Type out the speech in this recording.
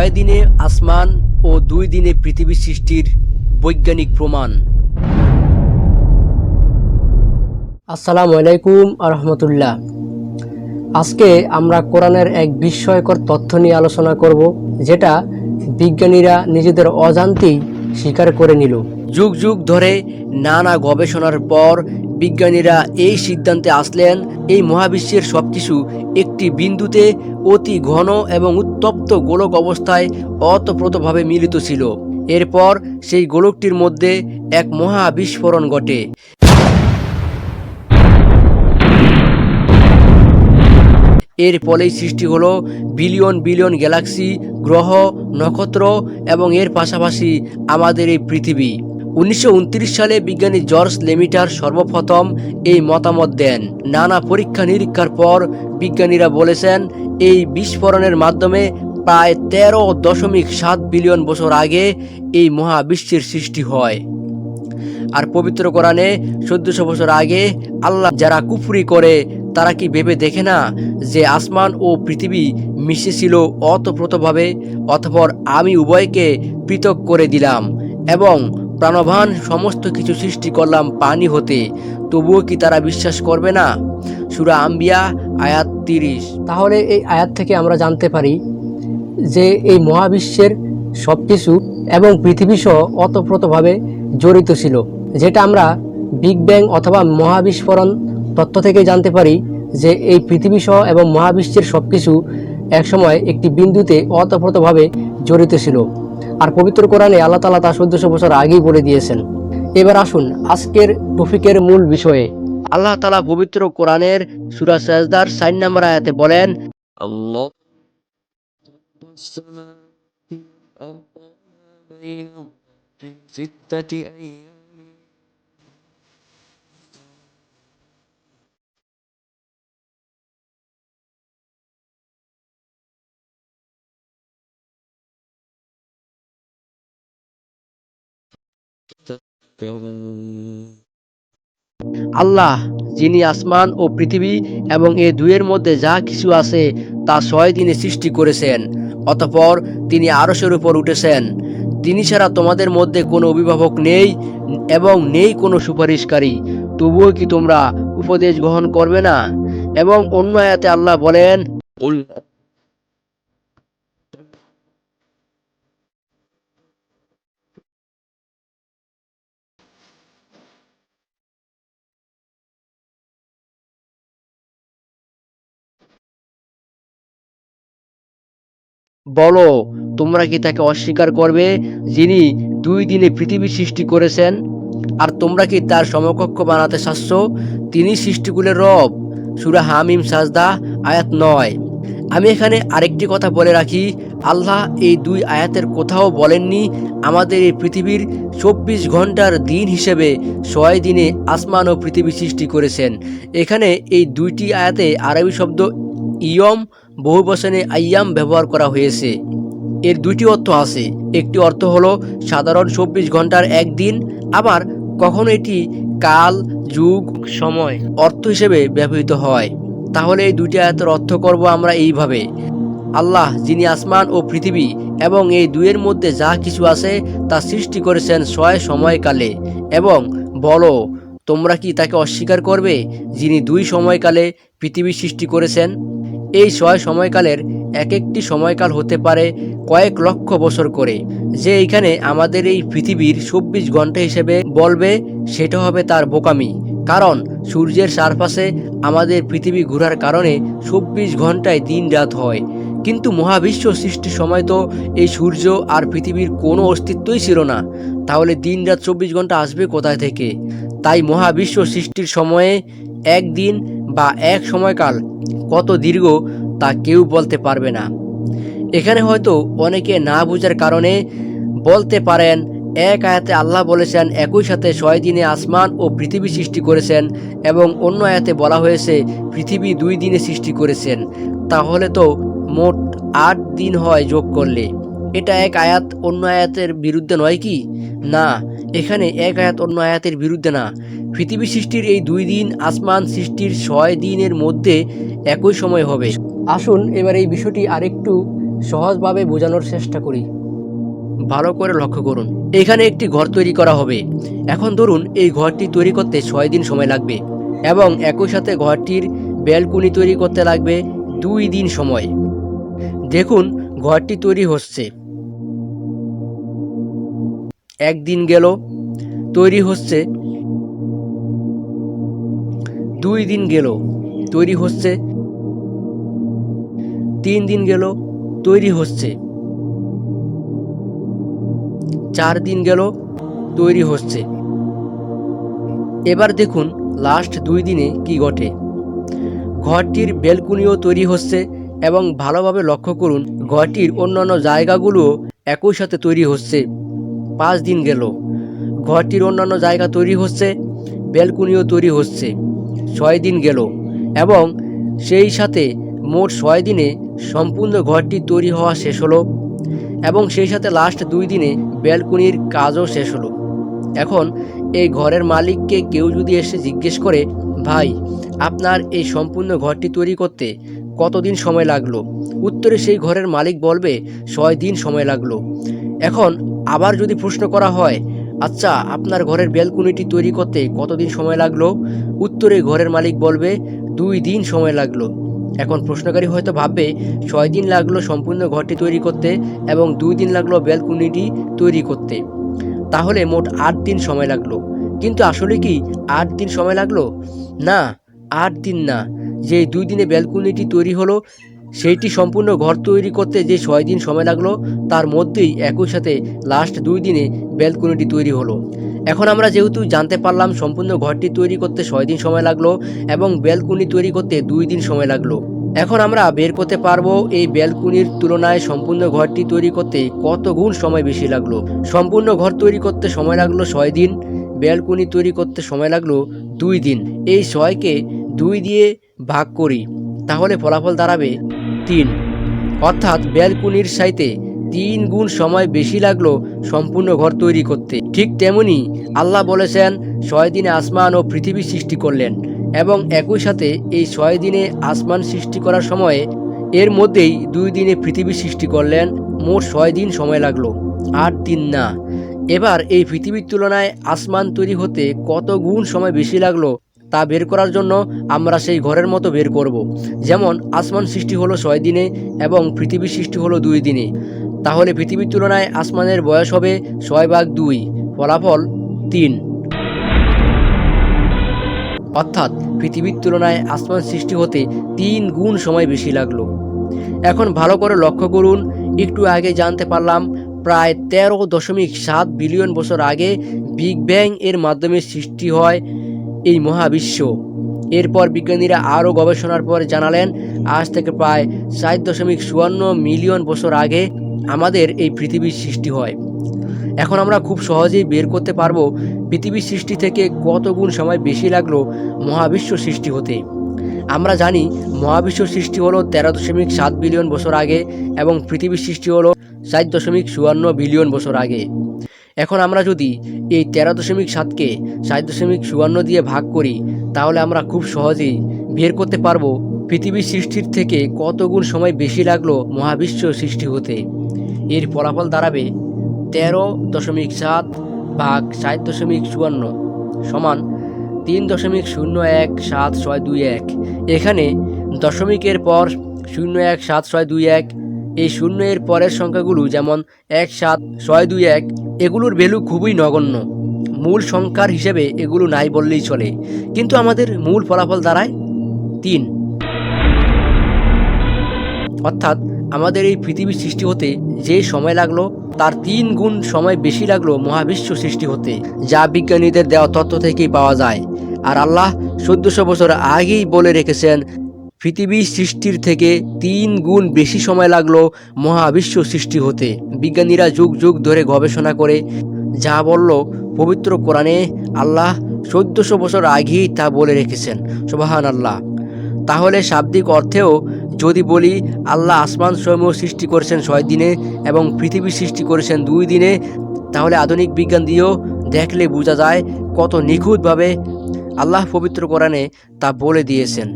ছয় দিনে আসমান ও দুই দিনে পৃথিবী সৃষ্টির বৈজ্ঞানিক প্রমাণ। আসসালামু আলাইকুম আহমতুল্লাহ আজকে আমরা কোরআনের এক বিস্ময়কর তথ্য নিয়ে আলোচনা করব, যেটা বিজ্ঞানীরা নিজেদের অজান্তেই স্বীকার করে নিল। যুগ যুগ ধরে নানা গবেষণার পর বিজ্ঞানীরা এই সিদ্ধান্তে আসলেন, এই মহাবিশ্বের সবকিছু একটি বিন্দুতে অতি ঘন এবং উত্তপ্ত গোলক অবস্থায় অতপ্রতভাবে মিলিত ছিল। এরপর সেই গোলকটির মধ্যে এক মহা বিস্ফোরণ ঘটে। এর ফলেই সৃষ্টি হলো বিলিয়ন বিলিয়ন গ্যালাক্সি, গ্রহ, নক্ষত্র এবং এর পাশাপাশি আমাদের এই পৃথিবী। উনিশশো উনত্রিশ সালে বিজ্ঞানী জর্জ লেমিটার সর্বপ্রথম এই মতামত দেন। নানা পরীক্ষা নিরীক্ষার পর বিজ্ঞানীরা বলেছেন, এই বিস্ফোরণের মাধ্যমে প্রায় তেরো দশমিক সাত বিলিয়ন বছর আগে এই মহাবিশ্বের সৃষ্টি হয়। আর পবিত্র কোরআনে চোদ্দশো বছর আগে আল্লাহ যারা কুফরি করে, তারা কি ভেবে দেখে না যে আসমান ও পৃথিবী মিশেছিল অতপ্রতভাবে, অতঃপর আমি উভয়কে পৃথক করে দিলাম এবং প্রাণবান সমস্ত কিছু সৃষ্টি করলাম পানি হতে। তবুও কি তারা বিশ্বাস করবে না? সুরা আম্বিয়া, আয়াত তিরিশ। তাহলে এই আয়াত থেকে আমরা জানতে পারি যে এই মহাবিশ্বের সব কিছু এবং পৃথিবী সহ অতপ্রতভাবে জড়িত ছিল, যেটা আমরা বিগ ব্যাং অথবা মহাবিস্ফোরণ তত্ত্ব থেকে জানতে পারি যে এই পৃথিবী সহ এবং মহাবিশ্বের সব কিছু একসময় একটি বিন্দুতে অতপ্রতভাবে জড়িত ছিল। আর পবিত্র কোরআনে আল্লাহ তালা তা চোদ্দশো বছর আগেই বলে দিয়েছেন এবার আসুন আজকের টপিকের মূল বিষয়ে আল্লাহ তালা পবিত্র কোরআনের সুরা সাজদার সাইন নাম্বার আয়াতে বলেন الله والسماء والأرض بينهم في ستة أيام আল্লাহ, যিনি আসমান ও পৃথিবী এবং এ দুয়ের মধ্যে যা কিছু আছে, তা ছয় দিনে সৃষ্টি করেছেন, অতঃপর তিনি আরশের উপর উঠেছেন। তিনি ছাড়া তোমাদের মধ্যে কোনো অভিভাবক নেই এবং নেই কোনো সুপারিশকারী। তবুও কি তোমরা উপদেশ গ্রহণ করবে না? এবং অন্য আয়াতে আল্লাহ বলেন বলো তোমরা কি তাকে অস্বীকার করবে যিনি দুই দিনে পৃথিবী সৃষ্টি করেছেন? আর তোমরা কি তার সমকক্ষ বানাতে চাচ্ছ? তিনি সৃষ্টিকুলের রব। সুরা হামিম সাজদা আয়াত নয়। আমি এখানে আরেকটি কথা বলে রাখি। আল্লাহ এই দুই আয়াতের কোথাও বলেননি আমাদের এই পৃথিবীর চব্বিশ ঘণ্টার দিন হিসেবে ছয় দিনে আসমান ও পৃথিবী সৃষ্টি করেছেন। এখানে এই দুইটি আয়াতে আরবি শব্দ ইয়ম বহু বচনে আইয়াম ব্যবহার করা হয়েছে। এর দুটি অর্থ আছে। একটি অর্থ হলো সাধারণ চব্বিশ ঘণ্টার একদিন, আবার কখনো এটি কাল, যুগ, সময় অর্থ হিসেবে ব্যবহৃত হয়। তাহলে এই দুটি আয়াতের অর্থ করব আমরা এইভাবে। আল্লাহ, যিনি আসমান ও পৃথিবী এবং এই দুয়ের মধ্যে যা কিছু আছে তা সৃষ্টি করেছেন ছয় সময়কালে এবং বলো, তোমরা কি তাকে অস্বীকার করবে, যিনি দুই সময়কালে পৃথিবী সৃষ্টি করেছেন? এই ছয় সময়কালের এক একটি সময়কাল হতে পারে কয়েক লক্ষ বছর করে। যে এইখানে আমাদের এই পৃথিবীর চব্বিশ ঘণ্টা হিসেবে বলবে, সেটা হবে তার বোকামি। কারণ সূর্যের চারপাশে আমাদের পৃথিবী ঘোরার কারণে চব্বিশ ঘন্টায় দিন রাত হয়। কিন্তু মহাবিশ্ব সৃষ্টির সময় তো এই সূর্য আর পৃথিবীর কোনো অস্তিত্বই ছিল না। তাহলে দিন রাত চব্বিশ ঘণ্টা আসবে কোথায় থেকে? তাই মহাবিশ্ব সৃষ্টির সময়ে একদিন বা এক সময়কাল কত দীর্ঘ তা কেউ বলতে পারবে না। এখানে হয়তো অনেকে না বোঝার কারণে বলতে পারেন, এক আয়াতে আল্লাহ বলেছেন, একই সাথে ছয় দিনে আসমান ও পৃথিবী সৃষ্টি করেছেন এবং অন্য আয়াতে বলা হয়েছে, পৃথিবী দুই দিনে সৃষ্টি করেছেন। তাহলে তো মোট আট দিন হয় যোগ করলে। এটা এক আয়াত অন্য আয়াতের বিরুদ্ধে নয় কি? না এখানে এক আয়াত অন্য আয়াতের বিরুদ্ধে না। পৃথিবী সৃষ্টির এই দুই দিন, আসমান সৃষ্টির ছয় দিনের মধ্যে একই সময় হবে। আসুন এবার এই বিষয়টি আরেকটু সহজভাবে বোঝানোর চেষ্টা করি। ভালো করে লক্ষ্য করুন। এখানে একটি ঘর তৈরি করা হবে। এখন ধরুন এই ঘরটি তৈরি করতে ছয় দিন সময় লাগবে এবং একই সাথে ঘরটির ব্যালকনি তৈরি করতে লাগবে দুই দিন সময়। দেখুন, ঘরটি তৈরি হচ্ছে। একদিন গেল, তৈরি হচ্ছে। দুই দিন গেল, তৈরি হচ্ছে। তিন দিন গেল, তৈরি হচ্ছে। চার দিন গেল, তৈরি হচ্ছে। এবার দেখুন লাস্ট দুই দিনে কি ঘটে। ঘরটির বেলকুনিও তৈরি হচ্ছে এবং ভালোভাবে লক্ষ্য করুন, ঘরটির অন্যান্য জায়গাগুলোও একই সাথে তৈরি হচ্ছে। পাঁচ দিন গেল। ঘরটির অন্যান্য জায়গা তৈরি হচ্ছে বেলকুনিও তৈরি হচ্ছে। ছয় দিন গেল এবং সেই সাথে মোট ছয় দিনে সম্পূর্ণ ঘরটি তৈরি হওয়া শেষ হলো এবং সেই সাথে লাস্ট দুই দিনে ব্যালকনির কাজও শেষ হলো। এখন এই ঘরের মালিককে কেউ যদি এসে জিজ্ঞেস করে, ভাই, আপনার এই সম্পূর্ণ ঘরটি তৈরি করতে কতদিন সময় লাগল? উত্তরে সেই ঘরের মালিক বলবে, ছয় দিন সময় লাগল। এখন আবার যদি প্রশ্ন করা হয় আচ্ছা আপনার ঘরের ব্যালকনিটি তৈরি করতে কতদিন সময় লাগল? উত্তরে ঘরের মালিক বলবে, দুই দিন সময় লাগল। এখন প্রশ্নকারী হয়তো ভাববে, ছয় দিন লাগল সম্পূর্ণ ঘরটি তৈরি করতে এবং দুই দিন লাগল ব্যালকনিটি তৈরি করতে। তাহলে মোট আট দিন সময় লাগল। কিন্তু আসলে কি আট দিন সময় লাগল? না, আট দিন না। যে দুই দিনে ব্যালকনিটি তৈরি হলো সেইটি সম্পূর্ণ ঘর তৈরি করতে যে ছয় দিন সময় লাগল, তার মধ্যেই একই সাথে লাস্ট দুই দিনে ব্যালকনিটি তৈরি হলো। এখন আমরা যেহেতু জানতে পারলাম সম্পূর্ণ ঘরটি তৈরি করতে ছয় দিন সময় লাগল এবং ব্যালকনি তৈরি করতে দুই দিন সময় লাগল। এখন আমরা বের করতে পারব এই ব্যালকনির তুলনায় সম্পূর্ণ ঘরটি তৈরি করতে কত গুণ সময় বেশি লাগল। সম্পূর্ণ ঘর তৈরি করতে সময় লাগল ছয় দিন ব্যালকনি তৈরি করতে সময় লাগল দুই দিন। এই ছয়কে দুই দিয়ে ভাগ করি, তাহলে ফলাফল দাঁড়াবে তিন। অর্থাৎ ব্যালকনির সাইতে তিন গুণ সময় বেশি লাগল সম্পূর্ণ ঘর তৈরি করতে। ঠিক তেমনি আল্লাহ বলেছেন, ছয় দিনে আসমান ও পৃথিবী সৃষ্টি করলেন এবং একই সাথে এই ছয় দিনে আসমান সৃষ্টি করার সময়ে এর মধ্যেই দুই দিনে পৃথিবী সৃষ্টি করলেন, মোট ছয় দিন সময় লাগল। আট দিন না। এবার এই পৃথিবীর তুলনায় আসমান তৈরি হতে কত গুণ সময় বেশি লাগল তা বের করার জন্য আমরা সেই ঘরের মতো বের করব। যেমন, আসমান সৃষ্টি হলো ছয় দিনে এবং পৃথিবী সৃষ্টি হলো দুই দিনে। তাহলে পৃথিবীর তুলনায় আসমানের বয়স হবে ছয় ভাগ দুই, ফলাফল তিন। অর্থাৎ পৃথিবীর তুলনায় আসমান সৃষ্টি হতে তিন গুণ সময় বেশি লাগল। এখন ভালো করে লক্ষ্য করুন, একটু আগে জানতে পারলাম, প্রায় তেরো দশমিক সাত বিলিয়ন বছর আগে বিগ ব্যাং এর মাধ্যমে সৃষ্টি হয় এই মহাবিশ্ব। এরপর বিজ্ঞানীরা আরও গবেষণার পর জানালেন, আজ থেকে প্রায় চার দশমিক চুয়ান্ন মিলিয়ন বছর আগে আমাদের এই পৃথিবীর সৃষ্টি হয়। এখন আমরা খুব সহজেই বের করতে পারব পৃথিবীর সৃষ্টি থেকে কত গুণ সময় বেশি লাগল মহাবিশ্ব সৃষ্টি হতে। আমরা জানি, মহাবিশ্ব সৃষ্টি হলো তেরো দশমিক সাত বিলিয়ন বছর আগে এবং পৃথিবীর সৃষ্টি হলো চার দশমিক চুয়ান্ন বিলিয়ন বছর আগে। এখন আমরা যদি এই তেরো দশমিক সাতকে সাত দশমিক চুয়ান্ন দিয়ে ভাগ করি, তাহলে আমরা খুব সহজেই বের করতে পারব পৃথিবীর সৃষ্টির থেকে কতগুণ সময় বেশি লাগল মহাবিশ্ব সৃষ্টি হতে। এর ফলাফল দাঁড়াবে তেরো দশমিক সাত ভাগ সাত দশমিক চুয়ান্ন সমান তিন দশমিক শূন্য এক সাত ছয় দুই এক। এখানে দশমিকের পর শূন্য এক সাত ছয় দুই এক এই শূন্য এর পরের সংখ্যাগুলো যেমন এক, সাত, ছয়, দুই, এক, এগুলোর ভ্যালু খুবই নগণ্য। মূল সংখ্যার হিসেবে এগুলো নাই বললেই চলে। কিন্তু আমাদের মূল ফলাফল দাঁড়ায় তিন। অর্থাৎ আমাদের এই পৃথিবীর সৃষ্টি হতে যে সময় লাগল, তার তিন গুণ সময় বেশি লাগল মহাবিশ্ব সৃষ্টি হতে, যা বিজ্ঞানীদের দেওয়া তথ্য থেকেই পাওয়া যায়। আর আল্লাহ চোদ্দশো বছর আগেই বলে রেখেছেন পৃথিবী সৃষ্টির থেকে তিন গুণ বেশি সময় লাগল মহাবিশ্ব সৃষ্টি হতে। বিজ্ঞানীরা যুগ যুগ ধরে গবেষণা করে, যা বলল পবিত্র কোরআনে আল্লাহ চোদ্দশো বছর আগেই তা বলে রেখেছেন। সুবাহান আল্লাহ তাহলে শাব্দিক অর্থেও যদি বলি, আল্লাহ আসমান সমূহ সৃষ্টি করেছেন ছয় দিনে এবং পৃথিবী সৃষ্টি করেছেন দুই দিনে, তাহলে আধুনিক বিজ্ঞান দিয়েও দেখলে বোঝা যায় কত নিখুঁতভাবে আল্লাহ পবিত্র কোরআনে তা বলে দিয়েছেন।